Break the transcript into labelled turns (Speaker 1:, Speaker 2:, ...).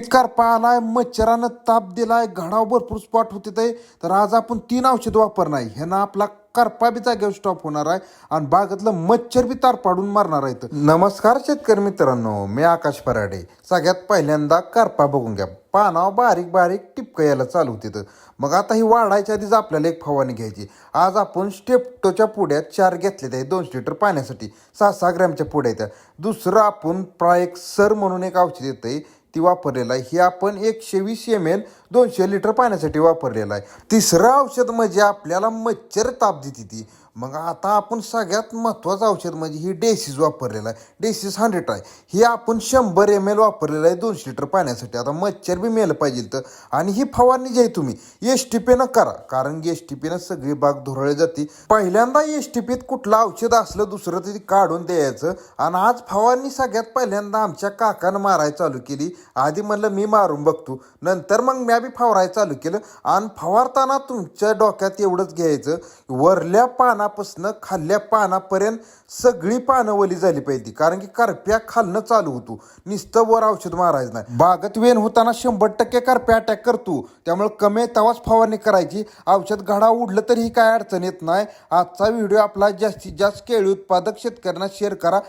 Speaker 1: पित करपा आलाय मच्छरानं ताप दिलाय घडाव भरपूर स्पॉट होते ते. तर आज आपण तीन औषध वापरणार आहे. ह्यानं आपला करपा बी जागेवर स्टॉप होणार आहे आणि बागेतलं मच्छर बी तार पाडून मारणार आहेत. नमस्कार शेतकरी मित्रांनो मी आकाश पराडे. सगळ्यात पहिल्यांदा करपा बघून घ्या. पानावर बारीक बारीक टिपकं यायला चालू होते तर मग आता ही वाढायच्या आधीच आपल्याला एक फवारणी घ्यायची. आज आपण स्टेप्टोच्या पुड्यात चार घेतलेले आहे. दोनशे लिटर पाण्यासाठी. सहा सहा ग्रॅमच्या पुढ्या येत्या दुसरं आपण प्रायक सर म्हणून एक औषध येतं ती वापरलेलं आहे. ही आपण एकशे वीस एम एल दोनशे लिटर पाण्यासाठी वापरलेलं आहे. तिसरं औषध म्हणजे आपल्याला मच्छर ताप देते ती. मग आता आपण सगळ्यात महत्त्वाचं औषध म्हणजे ही डेसिस वापरलेलं आहे. डेसिस हंड्रेड आहे. ही आपण शंभर एम एल वापरलेलं आहे दोनशे लिटर पाण्यासाठी. आता मच्छर बी मेलं पाहिजे तर आणि ही फवारणी जी आहे तुम्ही एस टी पीनं करा. कारण एस टी पीनं सगळी बाग धुरळली जाते. पहिल्यांदा एस टी पीत कुठलं औषध असलं दुसरं तरी काढून द्यायचं. आणि आज फवारणी सगळ्यात पहिल्यांदा आमच्या काकानं मारायला चालू केली. आधी म्हणलं मी मारून बघतो. नंतर मग म्या आम्ही फवारायला चालू केलं आणि फवारताना तुमच्या डोक्यात एवढंच घ्यायचं वरल्या पानापासनं खाल्ल्या पानापर्यंत सगळी पानं वली झाली पाहिजे कारण की करप्या खालणं चालू होतो. नुसतं वर औषध मारायचं नाही. बागत वेन होताना शंभर टक्के करप्या अटॅक करतो. त्यामुळे कमी तवाच फवारणी करायची. औषध घडा उडलं तरीही काय अडचण येत नाही. आजचा व्हिडिओ आपला जास्तीत जास्त केळी उत्पादक शेतकऱ्यांना शेअर करा.